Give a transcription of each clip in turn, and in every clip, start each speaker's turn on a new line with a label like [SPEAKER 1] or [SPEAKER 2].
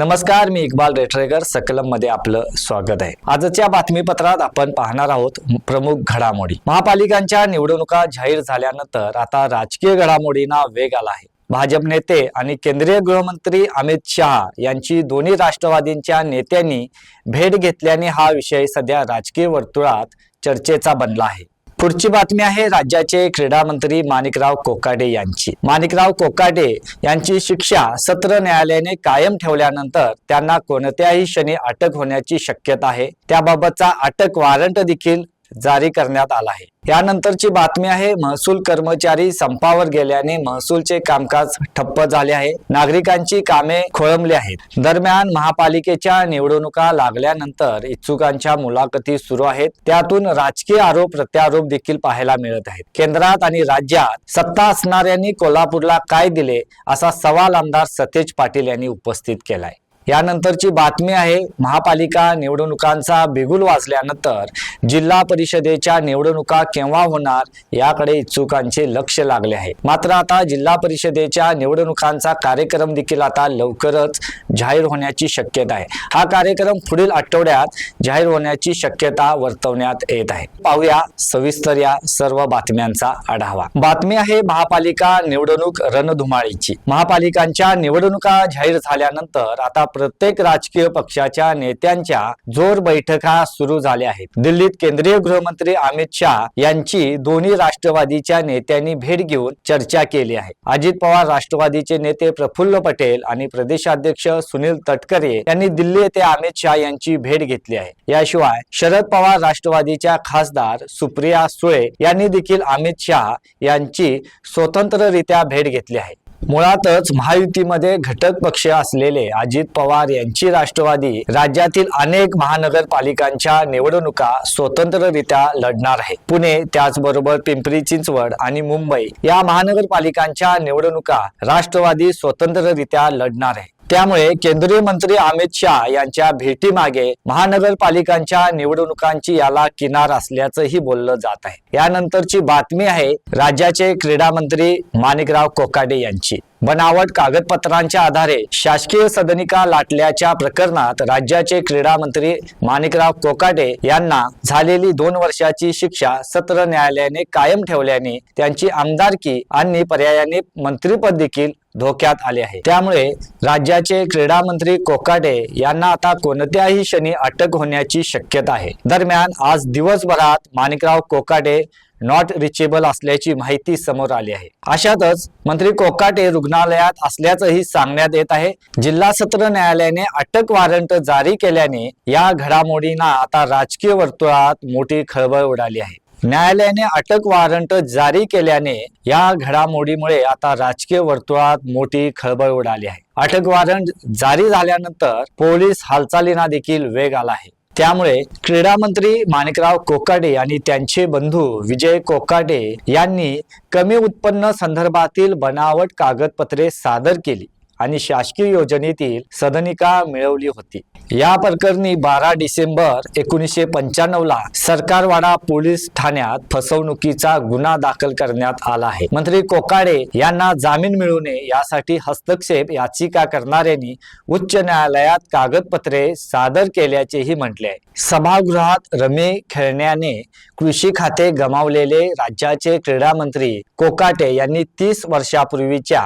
[SPEAKER 1] नमस्कार मी इक्बाल रेटरेगर सकलममध्ये आपलं स्वागत आहे. आजच्या बातमीपत्रात आपण पाहणार आहोत प्रमुख घडामोडी. महापालिकांच्या निवडणुका जाहीर झाल्यानंतर आता राजकीय घडामोडींना वेग आला आहे. भाजप नेते आणि केंद्रीय गृहमंत्री अमित शहा यांची दोन्ही राष्ट्रवादींच्या नेत्यांनी भेट घेतल्याने हा विषय सध्या राजकीय वर्तुळात चर्चेचा बनला आहे. पुढची बातमी आहे राज्याचे क्रीडा मंत्री माणिकराव कोकाडे यांची. माणिकराव कोकाडे यांची शिक्षा सत्र न्यायालयाने कायम ठेवल्यानंतर त्यांना कोणत्याही क्षणी अटक होण्याची शक्यता आहे. त्याबाबतचा अटक वॉरंट देखील जारी करण्यात आला आहे. यानंतरची बातमी आहे महसूल कर्मचारी संपावर गेल्याने महसूलचे कामकाज ठप्प झाले आहे. नागरिकांची कामे खोळंबली आहेत. दरम्यान महापालिकेच्या निवडणुका लागल्यानंतर इच्छुकांच्या मुलाखती सुरू आहेत. त्यातून राजकीय आरोप प्रत्यारोप देखील पाहायला मिळत आहेत. केंद्रात आणि राज्यात सत्ता असणाऱ्यांनी कोल्हापूरला काय दिले असा सवाल आमदार सतेज पाटील यांनी उपस्थित केलाय. यानंतरची बातमी आहे महापालिका निवडणुकांचा बिगुल वाजल्यानंतर जिल्हा परिषदेच्या निवडणुका केव्हा होणार याकडे इच्छुकांचे लक्ष लागले आहे. मात्र आता जिल्हा परिषदेच्या निवडणुकांचा कार्यक्रम देखील आता लवकरच जाहीर होण्याची शक्यता आहे. हा कार्यक्रम पुढील आठवड्यात जाहीर होण्याची शक्यता वर्तवण्यात येत आहे. पाहूया सविस्तर या सर्व बातम्यांचा आढावा. बातमी आहे महापालिका निवडणूक रणधुमाळीची. महापालिकांच्या निवडणुका जाहीर झाल्यानंतर आता प्रत्येक राजकीय पक्षाच्या नेत्यांच्या जोर बैठका सुरू झाल्या आहेत. दिल्लीत केंद्रीय गृहमंत्री अमित शहा यांची दोन्ही राष्ट्रवादीच्या नेत्यांनी भेट घेऊन चर्चा केली आहे. अजित पवार राष्ट्रवादीचे नेते प्रफुल्ल पटेल आणि प्रदेशाध्यक्ष सुनील तटकरे यांनी दिल्ली येथे अमित शहा यांची भेट घेतली आहे. याशिवाय शरद पवार राष्ट्रवादीच्या खासदार सुप्रिया सुळे यांनी देखील अमित शहा यांची स्वतंत्ररित्या भेट घेतली आहे. मुळातच महायुतीमध्ये घटक पक्ष असलेले अजित पवार यांची राष्ट्रवादी राज्यातील अनेक महानगरपालिकांच्या निवडणुका स्वतंत्ररित्या लढणार आहे. पुणे त्याचबरोबर पिंपरी चिंचवड आणि मुंबई या महानगरपालिकांच्या निवडणुका राष्ट्रवादी स्वतंत्ररित्या लढणार आहे. त्यामुळे केंद्रीय मंत्री अमित शहा यांच्या भेटीमागे महानगरपालिकांच्या निवडणुकांची याला किनार असल्याचंही बोललं जात आहे. यानंतरची बातमी आहे राज्याचे क्रीडा मंत्री माणिकराव कोकाडे यांची. बनावट कागदपत्रांच्या आधारे शासकीय सदनिका लाटल्याच्या प्रकरणात राज्याचे क्रीडा मंत्री माणिकराव कोकाटे यांना झालेली दोन वर्षाची शिक्षा सत्र न्यायालयाने कायम ठेवल्याने त्यांची आमदारकी आणि पर्यायाने मंत्रीपद देखील धोक्यात आले आहे. त्यामुळे राज्याचे क्रीडा मंत्री कोकाटे यांना आता कोणत्याही क्षणी अटक होण्याची शक्यता आहे. दरम्यान आज दिवसभरात माणिकराव कोकाटे नॉट रिचेबल असल्याची माहिती समोर आली आहे. अशातच मंत्री कोकाटे रुग्णालयात असल्याचंही सांगण्यात येत आहे. जिल्हा सत्र न्यायालयाने अटक वॉरंट जारी केल्याने या घडामोडींना आता राजकीय वर्तुळात मोठी खळबळ उडाली आहे. न्यायालयाने अटक वॉरंट जारी केल्याने या घडामोडीमुळे आता राजकीय वर्तुळात मोठी खळबळ उडाली आहे. अटक वॉरंट जारी झाल्यानंतर पोलीस हालचालींना देखील वेग आला आहे. त्यामुळे क्रीडा मंत्री माणिकराव कोकाटे आणि त्यांचे बंधू विजय कोकाटे यांनी कमी उत्पन्न संदर्भातील बनावट कागदपत्रे सादर केली. आणि शासकीय योजनेतील सदनिका मिळवली होती. या प्रकरणी बारा डिसेंबर एकोणीसशे पंच्याण्णव ला सरकारवाडा पोलीस ठाण्यात फसवणुकीचा गुन्हा दाखल करण्यात आला आहे. मंत्री कोकाडे यांना जामीन मिळू नये यासाठी हस्तक्षेप याचिका करणाऱ्यांनी उच्च न्यायालयात कागदपत्रे सादर केल्याचेही म्हटले आहे. सभागृहात रमी खेळण्याने कृषी खाते गमावलेले राज्याचे क्रीडा मंत्री कोकाटे यांनी तीस वर्षापूर्वीच्या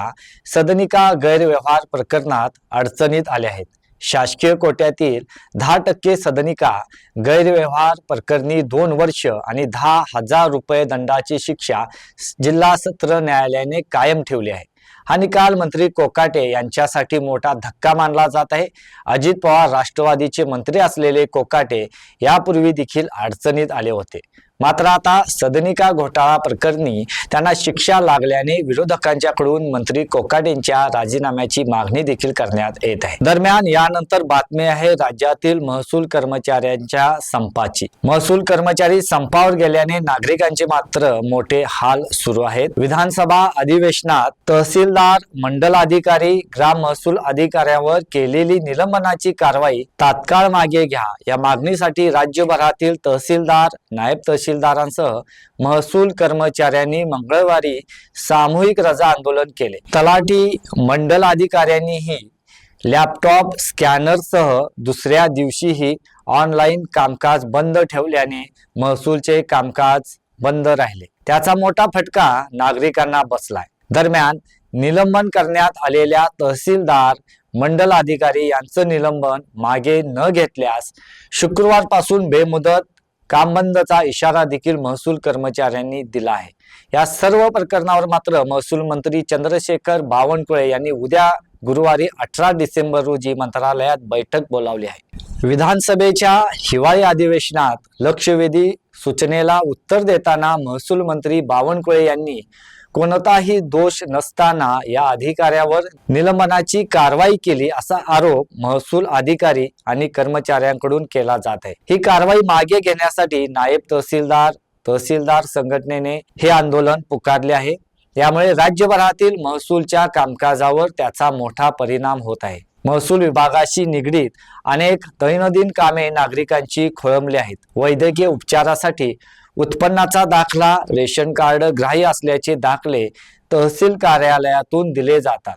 [SPEAKER 1] सदनिका गैरव्यवहार प्रकरणात अडचणीत आले आहेत. शासकीय कोट्यातील दहा टक्के सदनिका गैरव्यवहार प्रकरणी दोन वर्ष आणि दहा हजार रुपये दंडाची शिक्षा जिल्हा सत्र न्यायालयाने कायम ठेवली आहे. हा निकाल मंत्री कोकाटे यांच्यासाठी मोठा धक्का मानला जात आहे. अजित पवार राष्ट्रवादीचे मंत्री असलेले कोकाटे यापूर्वी देखील अडचणीत आले होते. मात्र आता सदनिका घोटाळा प्रकरणी त्यांना शिक्षा लागल्याने विरोधकांच्याकडून मंत्री कोकाटेंच्या राजीनाम्याची मागणी देखील करण्यात येत आहे. दरम्यान यानंतर बातमी आहे राज्यातील महसूल कर्मचाऱ्यांच्या संपाची. महसूल कर्मचारी संपावर गेल्याने नागरिकांचे मात्र मोठे हाल सुरू आहेत. विधानसभा अधिवेशनात तहसीलदार मंडल अधिकारी ग्राम महसूल अधिकाऱ्यांवर केलेली निलंबनाची कारवाई तात्काळ मागे घ्या या मागणीसाठी राज्यभरातील तहसीलदार नायब तहसील तहसीलदारांसह महसूल कर्मचाऱ्यांनी मंगळवारी सामूहिक रजा आंदोलन केले. तलाठी मंडल अधिकाऱ्यांनीही लॅपटॉप स्कॅनरसह दुसऱ्या दिवशीही ऑनलाईन कामकाज बंद ठेवल्याने महसूलचे कामकाज बंद राहिले. त्याचा मोठा फटका नागरिकांना बसलाय. दरम्यान निलंबन करण्यात आलेल्या तहसीलदार मंडल अधिकारी यांचं निलंबन मागे न घेतल्यास शुक्रवारपासून बेमुदत काम बंदचा इशारा देखील महसूल कर्मचाऱ्यांनी दिला आहे. या सर्व प्रकरणावर मात्र महसूल मंत्री चंद्रशेखर बावनकुळे यांनी उद्या गुरुवारी अठरा डिसेंबर रोजी मंत्रालयात बैठक बोलावली आहे. विधानसभेच्या हिवाळी अधिवेशनात लक्षवेधी सूचनेला उत्तर देताना महसूल मंत्री बावनकुळे यांनी कोणताही दोष नसताना या अधिकाऱ्यावर निलंबनाची कारवाई केली असा आरोप महसूल अधिकारी आणि कर्मचाऱ्यांकडून केला जात आहे. ही कारवाई मागे घेण्यासाठी नायब तहसीलदार तहसीलदार संघटनेने हे आंदोलन पुकारले आहे. यामुळे राज्यभरातील महसूलच्या कामकाजावर त्याचा मोठा परिणाम होत आहे. महसूल विभागाशी निगडीत अनेक दैनंदिन कामे नागरिकांची खोळंबली आहेत. वैद्यकीय उपचारासाठी उत्पन्नाचा दाखला रेशन कार्ड ग्राह्य असल्याचे दाखले तहसील कार्यालयातून दिले जातात.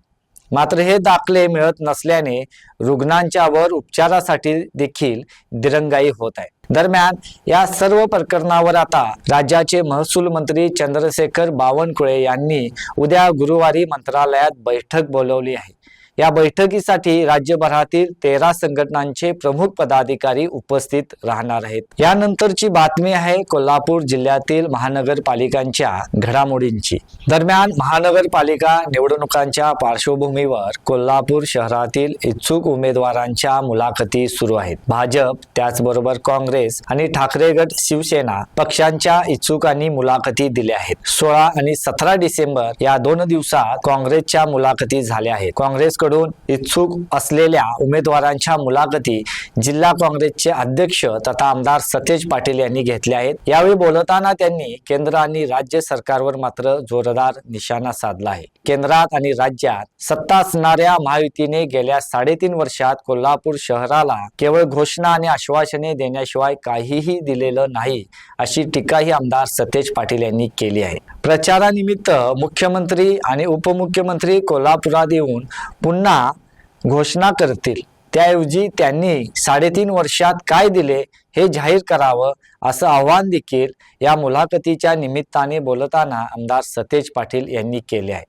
[SPEAKER 1] मात्र हे दाखले मिळत नसल्याने रुग्णांच्यावर उपचारासाठी देखील दिरंगाई होत आहे. दरम्यान या सर्व प्रकरणावर आता राज्याचे महसूल मंत्री चंद्रशेखर बावनकुळे यांनी उद्या गुरुवारी मंत्रालयात बैठक बोलवली आहे. या बैठकीसाठी राज्यभरातील तेरा संघटनांचे प्रमुख पदाधिकारी उपस्थित राहणार आहेत. यानंतरची बातमी आहे कोल्हापूर जिल्ह्यातील महानगरपालिकांच्या घडामोडींची. दरम्यान महानगरपालिका निवडणुकांच्या पार्श्वभूमीवर कोल्हापूर शहरातील इच्छुक उमेदवारांच्या मुलाखती सुरू आहेत. भाजप त्याचबरोबर काँग्रेस आणि ठाकरे गट शिवसेना पक्षांच्या इच्छुकांनी मुलाखती दिल्या आहेत. सोळा आणि सतरा डिसेंबर या दोन दिवसात काँग्रेसच्या मुलाखती झाल्या आहेत. कडून इच्छुक असलेल्या उमेदवारांच्या मुलाखती जिल्हा काँग्रेसचे अध्यक्ष तथा आमदार सतेज पाटील यांनी घेतले आहेत. यावेळी बोलताना त्यांनी केंद्र आणि राज्य सरकारवर मात्र जोरदार निशाणा साधला आहे. केंद्रात आणि राज्यात सत्ता असणाऱ्या महायुतीने गेल्या साडेतीन वर्षात कोल्हापूर शहराला केवळ घोषणा आणि आश्वासने देण्याशिवाय काहीही दिलेलं नाही अशी टीकाही आमदार सतेज पाटील यांनी केली आहे. प्रचारानिमित्त मुख्यमंत्री आणि उपमुख्यमंत्री कोल्हापुरात येऊन पुन्हा घोषणा करतील. त्याऐवजी त्यांनी साडेतीन वर्षात काय दिले हे जाहीर करावं असं आव्हान देखील या मुलाखतीच्या निमित्ताने बोलताना आमदार सतेज पाटील यांनी केले आहे.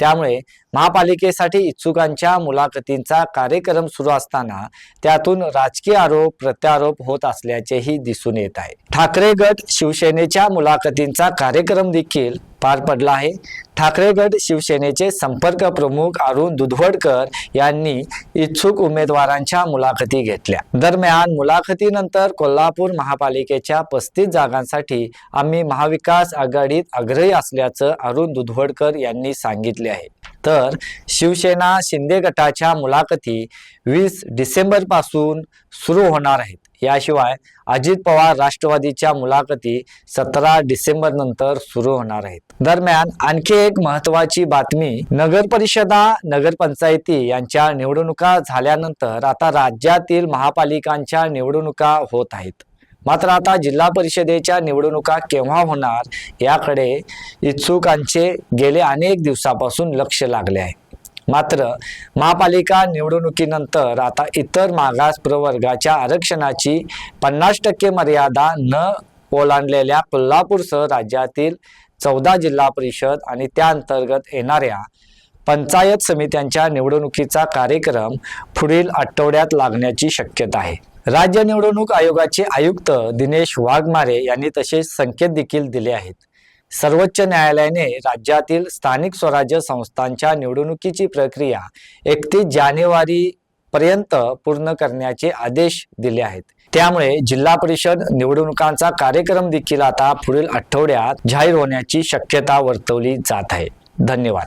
[SPEAKER 1] त्यामुळे महापालिकेसाठी इच्छुकांच्या मुलाखतींचा कार्यक्रम सुरू असताना त्यातून राजकीय आरोप प्रत्यारोप होत असल्याचेही दिसून येत आहे. ठाकरे गट शिवसेनेच्या मुलाखतींचा कार्यक्रम देखील पार पडला आहे. ठाकरे गट शिवसेनेचे संपर्क प्रमुख अरुण दुधवडकर यांनी इच्छुक उमेदवारांच्या मुलाखती घेतल्या. दरम्यान मुलाखतीनंतर कोल्हापूर महापालिकेच्या पस्तीस जागांसाठी आम्ही महाविकास आघाडीत आग्रही असल्याचं अरुण दुधवडकर यांनी सांगितले आहे. तर शिवसेना शिंदे गटाच्या मुलाखती वीस डिसेंबरपासून सुरू होणार आहेत. याशिवाय अजित पवार राष्ट्रवादीच्या मुलाखती सतरा डिसेंबर नंतर सुरू होणार आहेत. दरम्यान आणखी एक महत्वाची बातमी नगर परिषदा नगरपंचायती यांच्या निवडणुका झाल्यानंतर आता राज्यातील महापालिकांच्या निवडणुका होत आहेत. मात्र आता जिल्हा परिषदेच्या निवडणुका केव्हा होणार याकडे इच्छुकांचे गेले अनेक दिवसापासून लक्ष लागले आहे. मात्र महापालिका निवडणुकीनंतर आता इतर मागास प्रवर्गाच्या आरक्षणाची पन्नास टक्के मर्यादा न ओलांडलेल्या कोल्हापूरसह राज्यातील चौदा जिल्हा परिषद आणि त्या अंतर्गत येणाऱ्या पंचायत समित्यांच्या निवडणुकीचा कार्यक्रम पुढील आठवड्यात लागण्याची शक्यता आहे. राज्य निवडणूक आयोगाचे आयुक्त दिनेश वाघमारे यांनी तसे संकेत देखील दिले आहेत. सर्वोच्च न्यायालयाने राज्यातील स्थानिक स्वराज्य संस्थांच्या निवडणुकीची प्रक्रिया एकतीस जानेवारी पर्यंत पूर्ण करण्याचे आदेश दिले आहेत. त्यामुळे जिल्हा परिषद निवडणुकांचा कार्यक्रम देखील आता पुढील आठवड्यात जाहीर होण्याची शक्यता वर्तवली जात आहे. धन्यवाद.